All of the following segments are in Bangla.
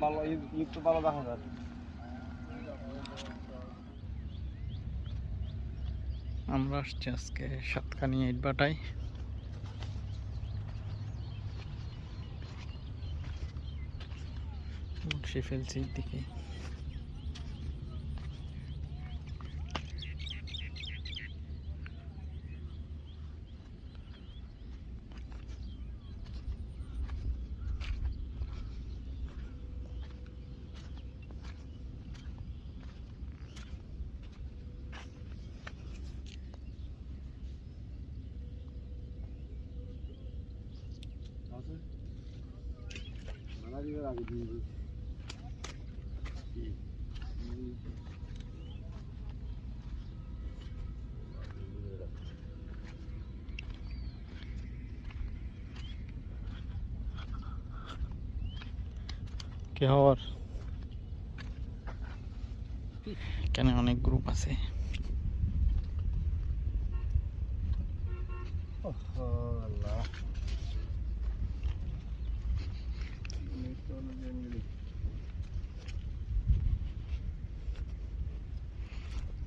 ভালো ঈদ ভালো দেখা যায় আমরা আসছি আজকে সাতখানি ইট বাটাই বসে ফেলছি দিকে মারা দিবে আগে দিয়ে দিই কি খবর এখানে অনেক গ্রুপ আছে আল্লাহ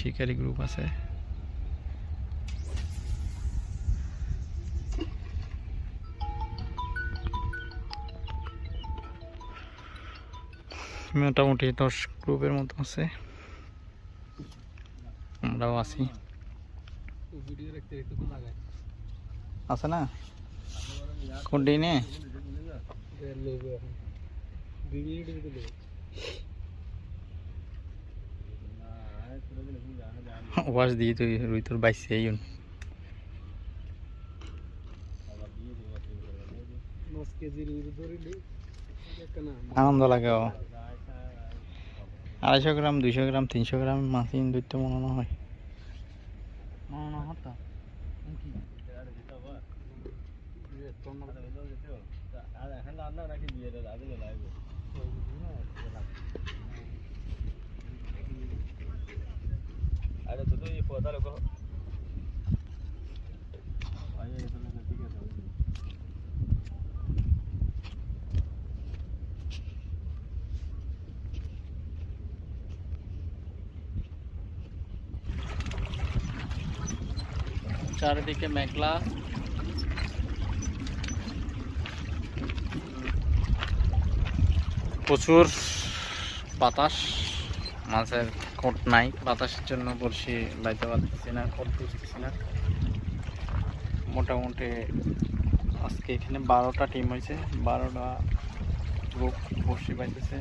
শিকারী গ্রুপ আছে। মোটামুটি দশ গ্রুপের মতো আছে। আমরাও আছি। আছে না? কোন দিনে এর লইব এখন দুই মিনিট দিতে লইব ওয়াশ দিয়ে তুই রুই তোর বাইসে ইউন আনন্দ লাগে ও। আড়াইশো গ্রাম দুইশো গ্রাম তিনশো গ্রাম মাছ ইন ধরতে মনে না হয় না না হতা কি চারিদিকে মেঘলা প্রচুর বাতাস মাছের কোট নাই, বাতাসের জন্য বড়শি বাইতে পারতেছি না করতে পারতেছি না। মোটামুটি আজকে এখানে বারোটা টিম হয়েছে, বারোটা গ্রুপ বড়শি পাইতেছে।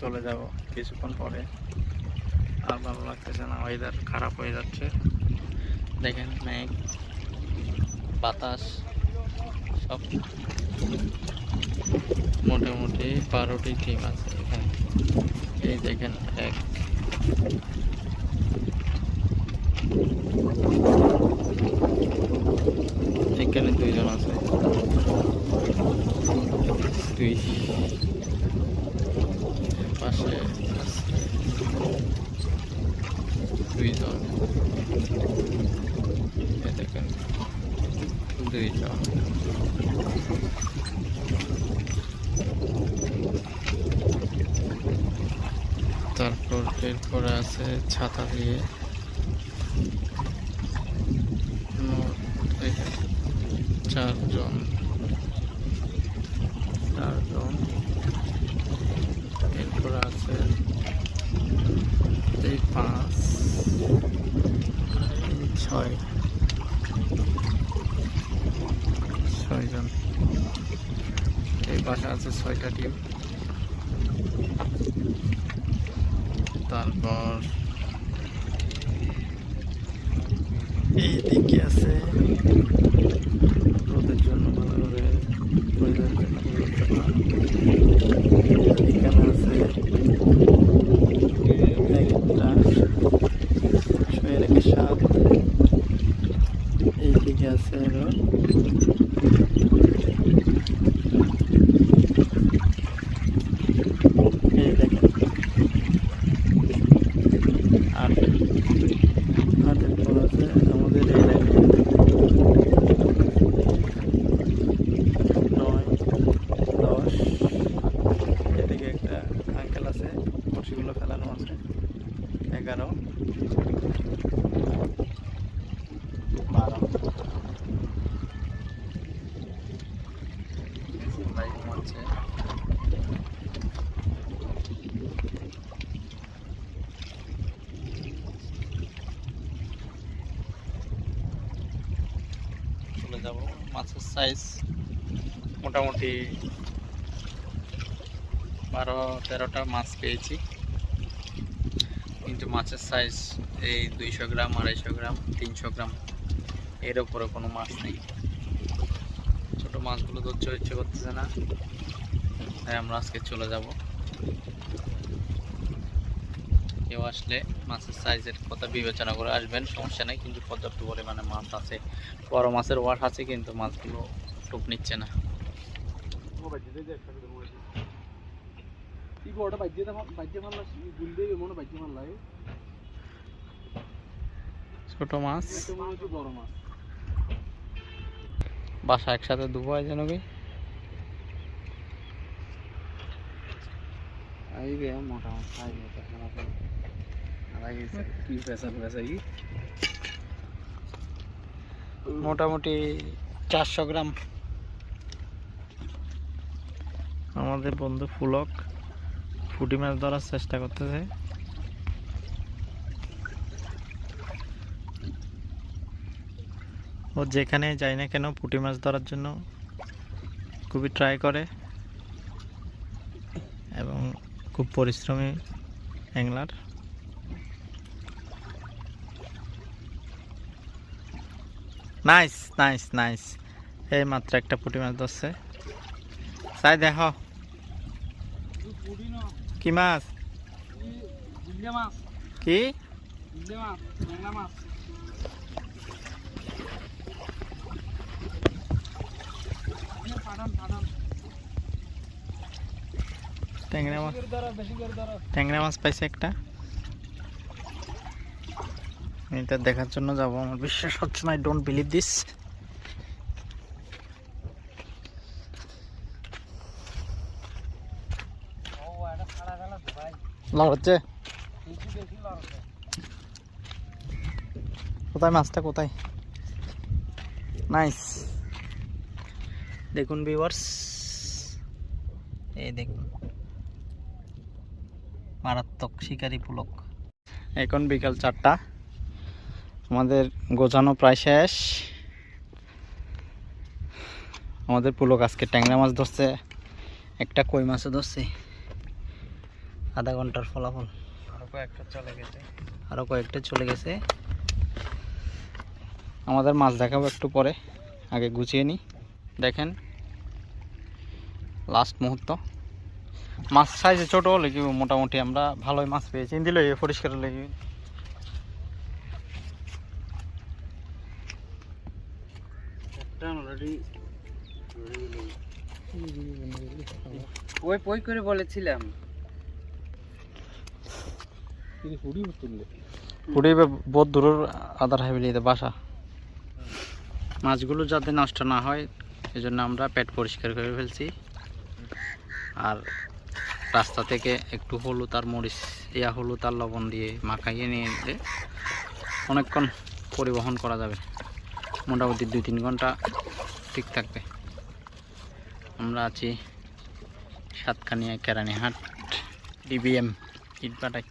চলে যাব কিছুক্ষণ পরে। আর ভালো লাগতেছে না ওয়েদার খারাপ হয়ে যাচ্ছে। দেখেন মেঘ। বাতাস সব মোটামুটি বারোটি টিম আছে এখানে এই দেখেন এক এখানে দুইজন আছে দুই পাশে আছে দুইজন এ দেখেন দুইজন তারপর এরপরে আছে ছাতা দিয়ে। চারজন। চারজন। এরপর আছে। এই পাঁচ। ছয়। ছয়জন। এই বাসা আছে ছয়টা টিম। তারপর এই দিকে আছে। রোদের জন্য ভালো করে পরিবেশ এখানে আছে একটা ছয় রেখে সাত এইদিকে আছে আরও এই দেখেন আট আটের পর আছে আমাদের এই লাইনে নয় দশ এদিকে একটা আঙ্কেল আছে বড়শিগুলো ফেলানো আছে এগারো বারো ভাই ঘুমাচ্ছে চলে যাব। মাছের সাইজ মোটামুটি বারো, তেরোটা মাছ পেয়েছি। কিন্তু মাছের সাইজ এই দুইশো গ্রাম, আড়াইশো গ্রাম, তিনশো গ্রাম, এর ওপরে কোনো মাছ নেই। ছোটো মাছগুলো ধরতে ইচ্ছে করতেছে না। তাই আমরা আজকে চলে যাব। কেউ আসলে মাছের সাইজের কথা বিবেচনা করে আসবেন সমস্যা নেই কিন্তু পর্যাপ্ত পরিমাণে মাছ আছে। বড় মাছের ওয়াশ আছে কিন্তু মাছগুলো টুপ নিচ্ছে না। ছোট মাছ। বাসা একসাথে দুবো যেন কি? আইবে মোটা মাছ আইবে খারাপ কি পেশা পেশা কি? মোটামুটি চারশো গ্রাম। আমাদের বন্ধু ফুলক ফুটি মাছ ধরার চেষ্টা করতেছে। ও যেখানে যায় না কেন পুঁটি মাছ ধরার জন্য খুবই ট্রাই করে। খুব পরিশ্রমী অ্যাংলার। নাইস নাইস নাইস এই মাত্র একটা পুঁটি মাছ ধরছে। চাই দেখ। কি মাছ? কি? মাছ ট্যাংরা মাছ। ট্যাংরা মাছ পাইছে একটা। এটা দেখার জন্য যাব, আমার বিশ্বাস হচ্ছে না আই ডোন্ট বিলিভ দিস লড়ছে কোথায় মাছটা, কোথায়? নাইস দেখুন ভিউয়ার্স এই দেখুন। মারাত্মক শিকারি পুলক এখন বিকাল চারটা। আমাদের গোছানো প্রায় শেষ। আমাদের পুলক আজকে ট্যাংরা মাছ ধরছে। একটা কই মাছও ধরছে। আধা ঘণ্টার ফলাফল। আরও কয়েকটা চলে গেছে। আরও কয়েকটা চলে গেছে। আমাদের মাছ দেখাবো একটু পরে। আগে গুছিয়ে নিই দেখেন লাস্ট মুহূর্ত। মাছ সাইজে ছোট হলে কি মোটামুটি আমরা ভালোই মাছ পেয়েছি। দিল পরিষ্কার লেগে। একটা ওই পই করে বলেছিলাম। কিন্তু পুড়ে বহুত দূরের আদার হাইবিলিতে বাসা। মাছগুলো যাতে নষ্ট না হয় সেজন্য আমরা পেট পরিষ্কার করে ফেলছি। আর রাস্তা থেকে একটু হলুদ আর মরিচ, ইয়া হলুদ আর লবণ দিয়ে মাখাইয়ে নিয়ে এলে অনেকক্ষণ পরিবহন করা যাবে। মোটামুটি দুই তিন ঘণ্টা ঠিক থাকবে। আমরা আছি সাতকানিয়া কেরানীহাট ডিবিএম ইটবাটাই